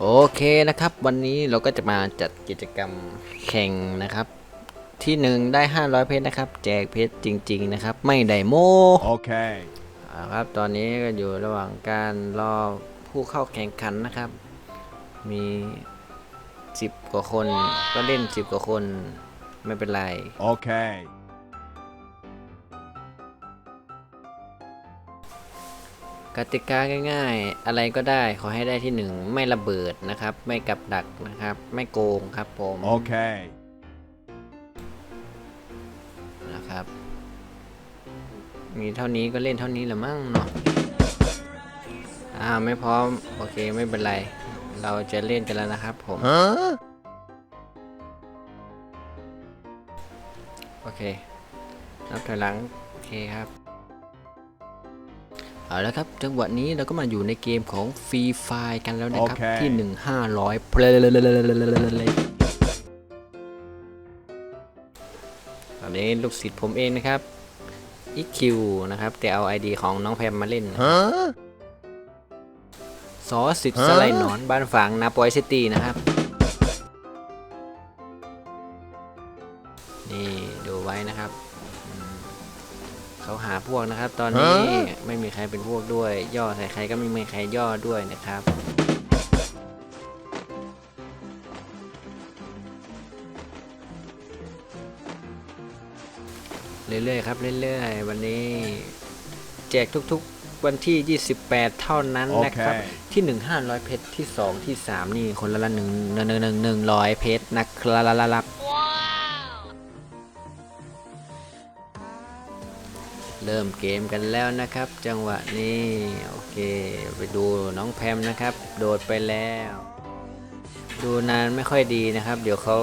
โอเคนะครับ วันนี้เราก็จะมาจัดกิจกรรมแข่งนะครับ ที่หนึ่งได้ 500 เพชรนะครับ แจกเพชรจริง ๆ นะครับ ไม่ได้โม้ Okay. อ่าครับตอนนี้ก็อยู่ระหว่างการรอผู้เข้าแข่งขันนะครับ มี 10 กว่าคนก็เล่น 10 กว่าคนไม่เป็นไร Okay. กติกาง่าย ๆ อะไรก็ได้ขอให้ได้ที่หนึ่งไม่ระเบิดนะครับ ไม่กับดักนะครับ ไม่โกงครับผม Okay. นะครับ มีเท่านี้ก็เล่นเท่านี้แหละมั้งเนาะอ่าไม่พร้อม โอเคไม่เป็นไร เราจะเล่นกันแล้วนะครับผม Huh? โอเคนับถอยหลัง โอเคครับ เอาละครับจังหวะนี้เราก็มาอยู่ในเกมของฟรีไฟกันแล้วนะครับโอเคที่ 1 500เพลย์ตอนนี้ลูกศิษย์ผมเองนะครับ EQ นะครับ แต่เอา ID ของน้องแพมมาเล่นนะ Huh? ซอสิทธิ์สไลด์หนอนบ้านฝางนาปอยซิตี้นะครับนี่ดูไว้นะครับอืม เขาหาพวกนะครับ ตอนนี้ไม่มีใครเป็นพวกด้วย ย่อใส่ใครก็ไม่มีใครย่อด้วยนะครับเรื่อยๆครับเรื่อยๆวันนี้แจกทุกๆวันที่ 28 เท่านั้นนะครับ Okay. ที่ 1 500 เพชรที่ 2 ที่ 3 นี่คนละละหนึ่งหนึ่งหนึ่งหนึ่งร้อยเพชรนะครับ ริ่มเกมกันแล้วนะครับ จังหวะนี้โอเค ไปดูน้องแพมนะครับ โดดไปแล้ว ดูนานไม่ค่อยดีนะครับ เดี๋ยวเขา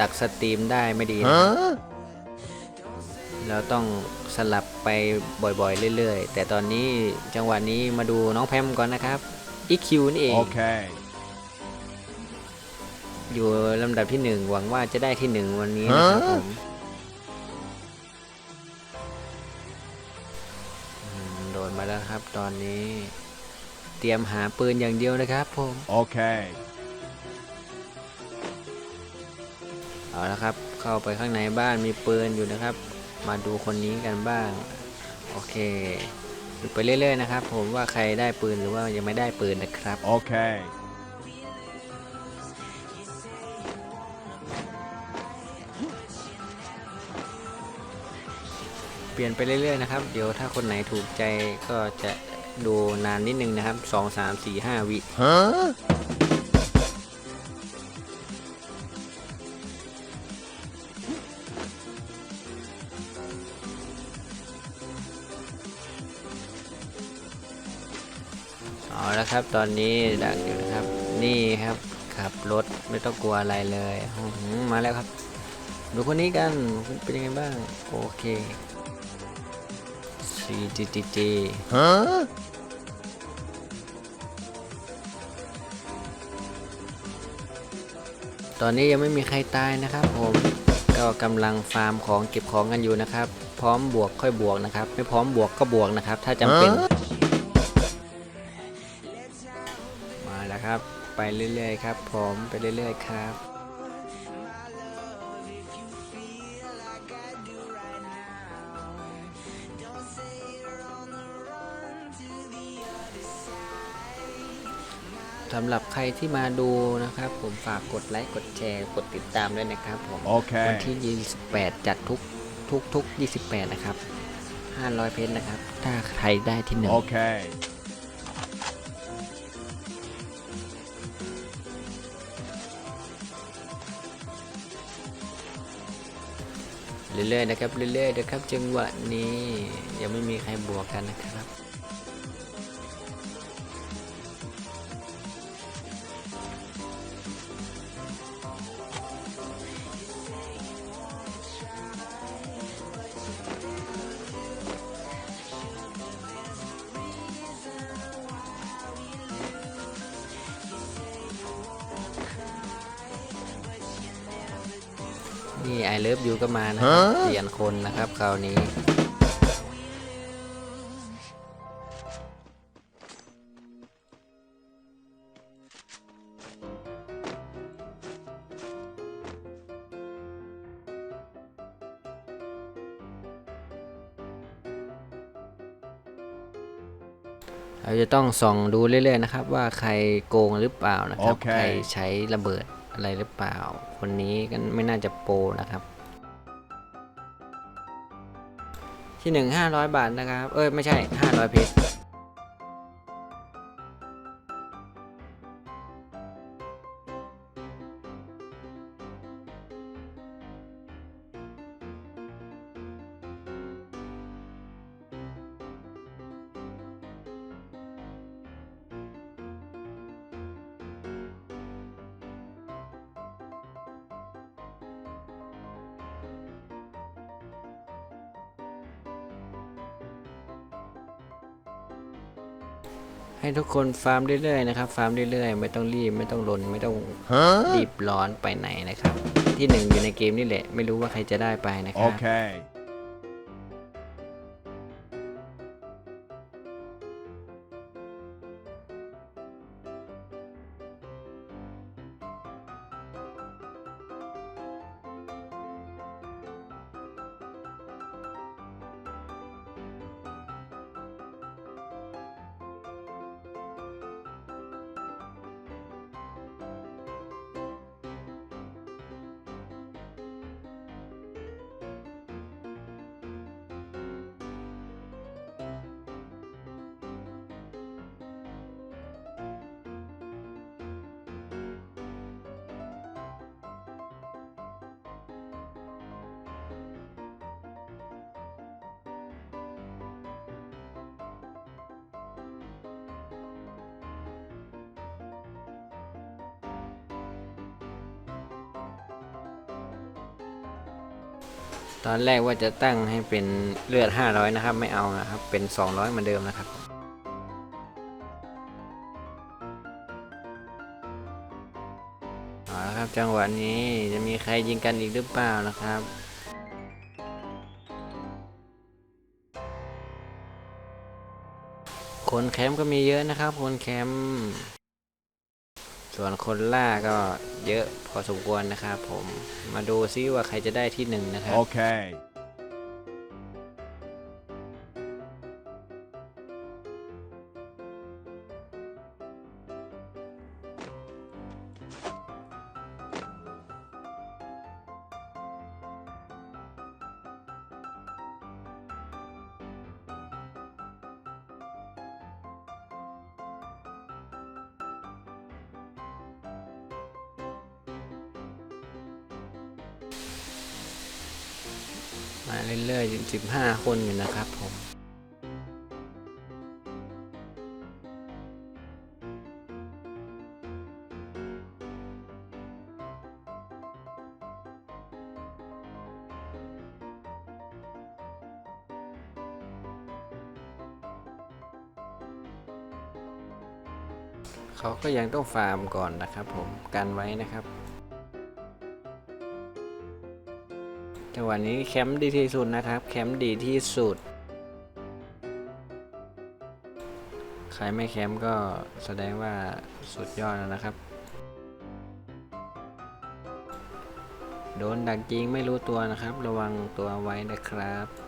ดักสตรีมได้ไม่ดีนะครับ Huh? เราต้องสลับไปบ่อยๆ เรื่อยๆ แต่ตอนนี้จังหวะนี้มาดูน้องแพมก่อนนะครับ EQ นี่เอง Okay. อยู่ลำดับที่หนึ่งหวังว่าจะได้ที่หนึ่งวันนี้นะครับฮะผม นมาแล้วครับ ตอนนี้เตรียมหาปืนอย่างเดียวนะครับผม Okay. เอาละครับ เข้าไปข้างในบ้านมีปืนอยู่นะครับ มาดูคนนี้กันบ้าง โอเคดูไปเรื่อยๆนะครับ ผมว่าใครได้ปืนหรือว่ายังไม่ได้ปืนนะครับ Okay. เปลี่ยนไปเรื่อยๆนะครับ เดี๋ยวถ้าคนไหนถูกใจก็จะดูนานนิดนึงนะครับ 2 3 4 5 วิ Huh? เอาละครับตอนนี้ดักอยู่นะครับ นี่ครับขับรถไม่ต้องกลัวอะไรเลยมาแล้วครับ ดูคนนี้กันเป็นยังไงบ้าง โอเค CGGG Huh? ตอนนี้ยังไม่มีใครตายนะครับผมก็กำลังฟาร์มของเก็บของกันอยู่นะครับ พร้อมบวกค่อยบวกนะครับ ไม่พร้อมบวกก็บวกนะครับ ถ้าจำเป็นฮะมาแล้วครับ ไปเรื่อยๆครับ ผมไปเรื่อยๆครับ สำหรับใครที่มาดูนะครับ ผมฝากกดไลค์กดแชร์ กดติดตามด้วยนะครับผมวัน Okay. ที่ 28 จัดทุกทุกทุก 28 นะครับ 500 เพชรนะครับ ถ้าใครได้ที่หนึ่ง Okay. เรื่อยๆนะครับเรื่อยๆนะครับจังหวะนี้ยังไม่มีใครบวกกันนะครับ เลิฟยูก็มานะเปลี่ยนคนนะครับคราวนี้ เราจะต้องส่องดูเรื่อยๆนะครับ ว่าใครโกงหรือเปล่านะครับ ใครใช้ระเบิด อะไรหรือเปล่า คนนี้ก็ไม่น่าจะโปรนะครับ ที่หนึ่งห้าร้อยบาทนะครับ เอ้ย ไม่ใช่ห้าร้อยเพชร ให้ทุกคนฟาร์มเรื่อยๆนะครับ ฟาร์มเรื่อยๆ ไม่ต้องรีบ ไม่ต้องลนไม่ต้อง Huh? รีบร้อนไปไหนนะครับ ที่หนึ่งอยู่ในเกมนี่แหละ ไม่รู้ว่าใครจะได้ไปนะครับ Okay. ตอนแรกว่าจะตั้งให้เป็นเลือด 500 นะครับ ไม่เอานะครับ เป็น 200เหมือนเดิมนะครับ เอาละครับจังหวะนี้จะมีใครยิงกันอีกหรือเปล่านะครับคนแคมป์ก็มีเยอะนะครับ คนแคมป์ ส่วนคนล่าก็เยอะพอสมควรนะครับผมมาดูซิว่าใครจะได้ที่หนึ่งนะครับ Okay. มาเรื่อยๆสิบห้าคนอยู่นะครับผมเขาก็ยังต้องฟาร์มก่อนนะครับผมกันไว้นะครับ จังหวะนี้แคมป์ดีที่สุดนะครับ แคมป์ดีที่สุด ใครไม่แคมป์ก็แสดงว่าสุดยอดแล้วนะครับ โดนดักยิงไม่รู้ตัวนะครับ ระวังตัวไว้นะครับ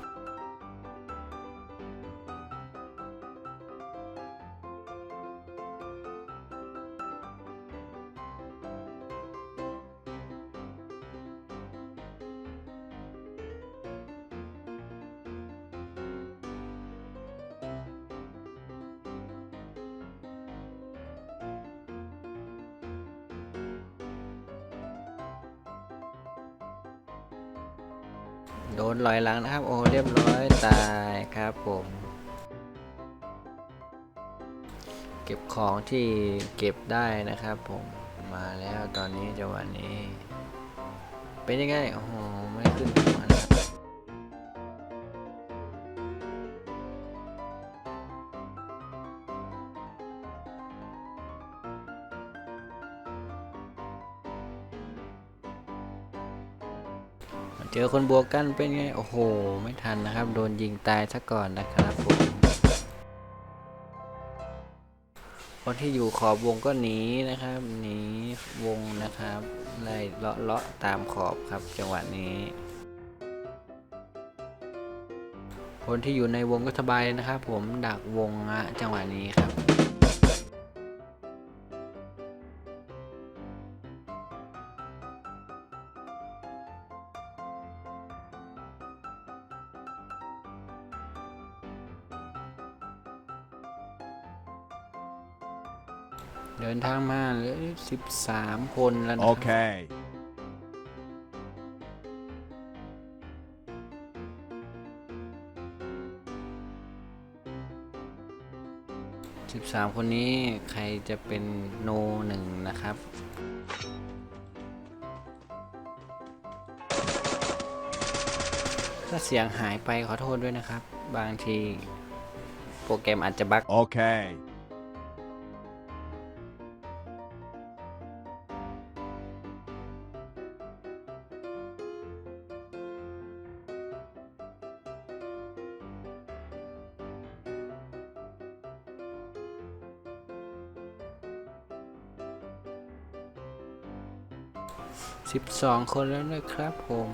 โดนลอยหลังนะครับ โอ้เรียบร้อยตายครับผม เก็บของที่เก็บได้นะครับผมมาแล้วตอนนี้จังหวะนี้ เป็นยังไงโอ้โหไม่ขึ้น เจอคนบวกกันเป็นไง โอ้โห ไม่ทันนะครับ โดนยิงตายซะก่อนนะครับผม คนที่อยู่ขอบวงก็หนีนะครับ หนีวงนะครับ ไล่เลาะเลาะตามขอบครับจังหวะนี้คคนที่อยู่ในวงก็สบายเลยนะครับ ผมดักวงอะจังหวะนี้ครับ เดินทางมาเหลือ13 คนแล้วนะครับ Okay. 13 คนนี้ใครจะเป็นโนหนึ่งนะครับ ถ้าเสียงหายไปขอโทษด้วยนะครับ บางทีโปรแกรมอาจจะบั๊ก Okay. 12 คนแล้วนะครับผม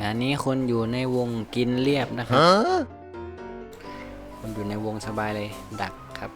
งานนี้คนอยู่ในวงกินเรียบนะครับ Huh? คนอยู่ในวงสบายเลยดักครับ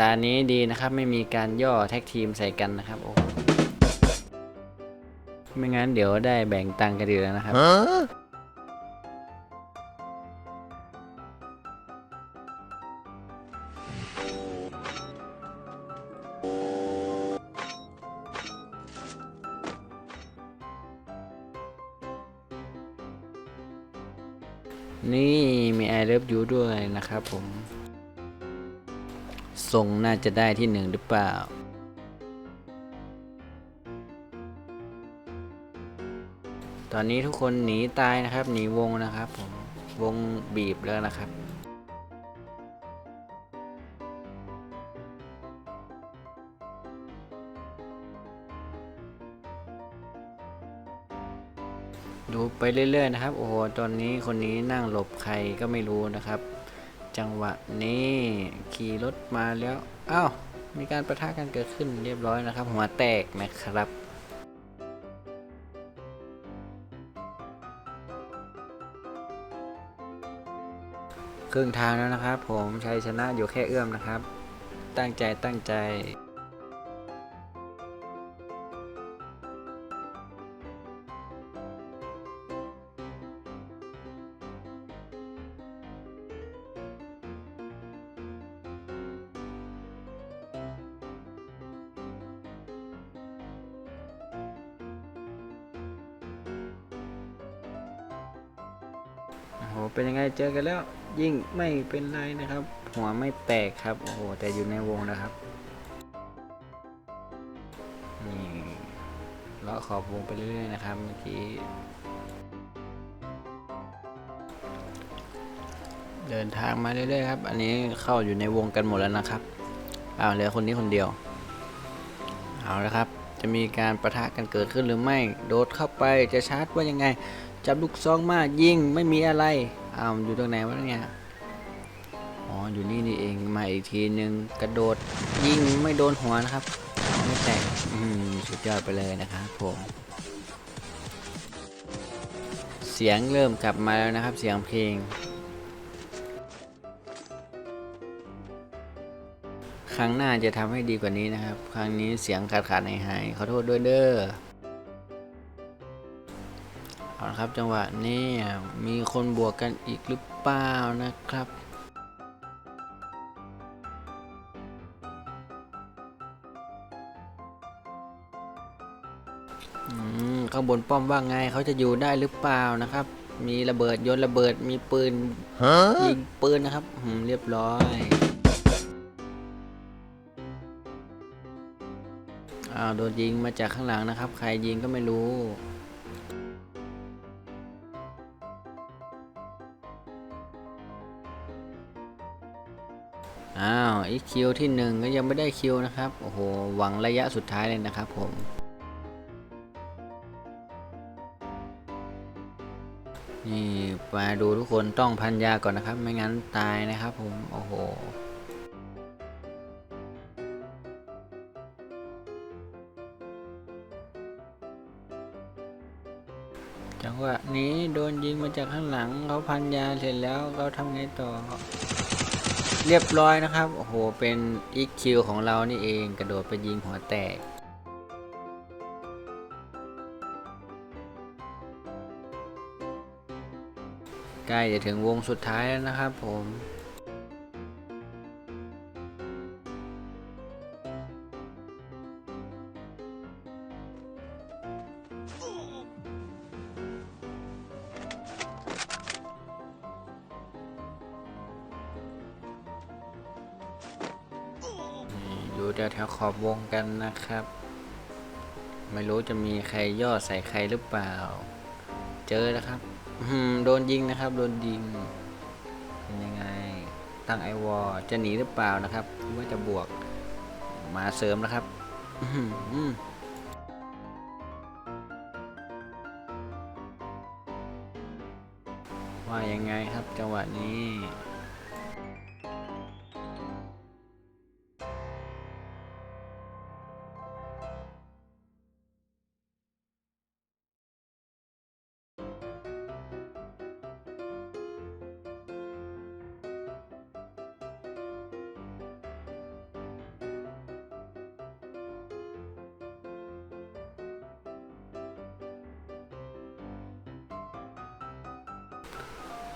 ต่ตานี้ดีนะครับไม่มีการย่อแท็กทีมใส่กันนะครับโอ้ไม่งั้นเดี๋ยวได้แบ่งตังค์กันดีแล้วนะครับ Huh? นี่มี I love you ด้วยนะครับผม ทรงน่าจะได้ที่หนึ่งหรือเปล่า ตอนนี้ทุกคนหนีตายนะครับ หนีวงนะครับผมวงบีบแล้วนะครับ ดูไปเรื่อยๆนะครับ โอ้โหตอนนี้คนนี้นั่งหลบใครก็ไม่รู้นะครับ จังหวะนี้ขี่รถมาแล้วอ้าวมีการประทะกันเกิดขึ้นเรียบร้อยนะครับ หัวแตกนะครับครึ่งทางแล้วนะครับ ผมชัยชนะอยู่แค่เอื้อมนะครับ ตั้งใจตั้งใจ เป็นยังไงเจอกันแล้ว ยิ่งไม่เป็นไรนะครับ หัวไม่แตกครับ โอ้โห แต่อยู่ในวงนะครับ นี่เลาะขอบวงไปเรื่อยๆนะครับ เมื่อกี้ เดินทางมาเรื่อยๆครับ อันนี้เข้าอยู่ในวงกันหมดแล้วนะครับอ้าเหลือคนนี้คนเดียว เอาละครับ จะมีการประทะกันเกิดขึ้นหรือไม่ โดดเข้าไปจะชาร์จว่ายังไง จับลูกซองมายิงไม่มีอะไรอ้าวอยู่ตรงไหนวะเนี่ยอ๋ออยู่นี่นี่เองมาอีกทีหนึ่งกระโดดยิงไม่โดนหัวนะครับ ไม่แตกอืมสุดยอดไปเลยนะครับผมเสียงเริ่มกลับมาแล้วนะครับ เสียงเพลงครั้งหน้าจะทำให้ดีกว่านี้นะครับ ครั้งนี้เสียงขาดขาดหายหายขอโทษด้วยเด้อ เอาละครับจังหวะนี้มีคนบวกกันอีกหรือเปล่านะครับอืมข้างบนป้อมว่าไงเขาจะอยู่ได้หรือเปล่านะครับ มีระเบิดโยนระเบิดมีปืน Huh? ยิงปืนนะครับอืมเรียบร้อยอ้าวโดนยิงมาจากข้างหลังนะครับ ใครยิงก็ไม่รู้ อ้าวอีกคิวที่หนึ่งก็ยังไม่ได้คิวนะครับ โอ้โห หวังระยะสุดท้ายเลยนะครับผม นี่มาดูทุกคนต้องพันยาก่อนนะครับ ไม่งั้นตายนะครับผม โอ้โหจังหวะนี้โดนยิงมาจากข้างหลังเขาพันยาเสร็จแล้วเขาทำไงต่อ เรียบร้อยนะครับ โอ้โห เป็นอีคิวของเรานี่เองกระโดดไปยิงหัวแตกใกล้จะถึงวงสุดท้ายแล้วนะครับผม แถวแถวๆขอบวงกันนะครับ ไม่รู้จะมีใครย่อใส่ใครหรือเปล่า เจอแล้วครับโดนยิงนะครับ โดนยิงเป็นยังไง ตั้งไอวอลจะหนีหรือเปล่านะครับว่าจะบวกมาเสริมนะครับว่ายังไงครับจังหวะนี้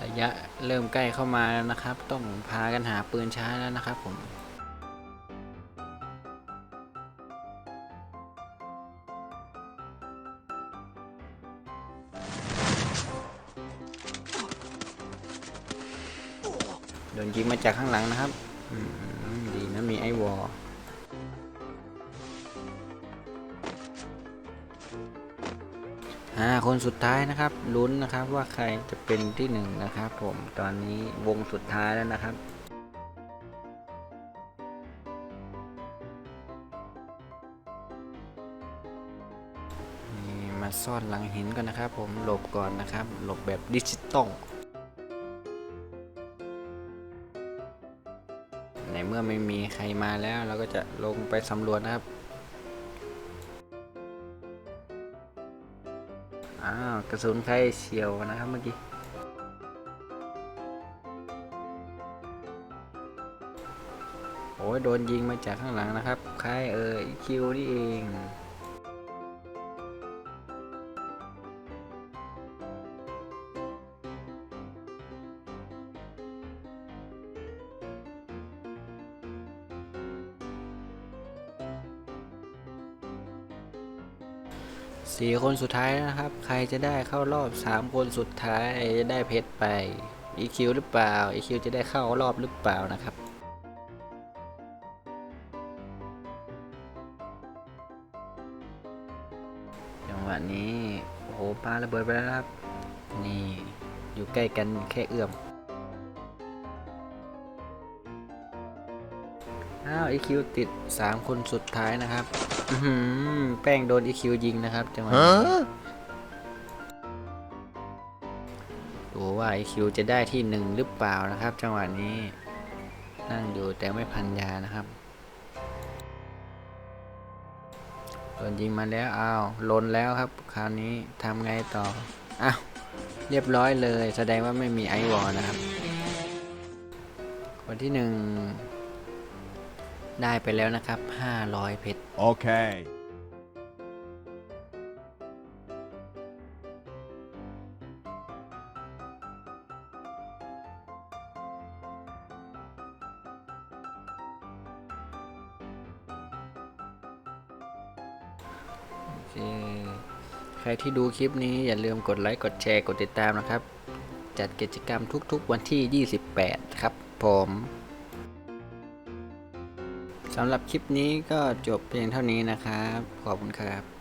ระยะเริ่มใกล้เข้ามาแล้วนะครับ ต้องพากันหาปืนช้าแล้วนะครับผมโดนยิงมาจากข้างหลังนะครับดีนะมีไอวอล ห้าคนสุดท้ายนะครับลุ้นนะครับว่าใครจะเป็นที่หนึ่งนะครับ ผมตอนนี้วงสุดท้ายแล้วนะครับนี่มาซ่อนหลังหินก่อนนะครับ ผมหลบก่อนนะครับหลบแบบดิจิตอลในเมื่อไม่มีใครมาแล้วเราก็จะลงไปสำรวจนะครับ อ้าวกระสุนใครเฉียวนะครับเมื่อกี้โอ้ยโดนยิงมาจากข้างหลังนะครับใครเอ่ยคิวนี่เอง สี่คนสุดท้ายนะครับ ใครจะได้เข้ารอบสามคนสุดท้ายจะได้เพชรไป EQ หรือเปล่า EQ จะได้เข้ารอบหรือเปล่านะครับจังหวะนี้ โอ้โหปลาระเบิดไปแล้วครับ นี่ อยู่ใกล้กันแค่เอื้อม อ้าว EQ ติด3คนสุดท้ายนะครับอื้อหือแป้งโดน EQ ยิงนะครับจังหวะนี้ Huh? ดูว่า EQ จะได้ที่หนึ่งหรือเปล่านะครับ จังหวะนี้ นั่งอยู่แต่ไม่พันยานะครับโดนยิงมาแล้วอ้าวลนแล้วครับ คราวนี้ทำไงต่ออ้าวเรียบร้อยเลย แสดงว่าไม่มีไอวอลนะครับคนที่หนึ่ง ได้ไปแล้วนะครับ 500 เพชร Okay. โอเค ใครที่ดูคลิปนี้อย่าลืมกดไลค์ กดแชร์ กดติดตามนะครับ จัดกิจกรรมทุกๆวันที่ 28 ครับผม สำหรับคลิปนี้ก็จบเพียงเท่านี้นะครับ ขอบคุณครับ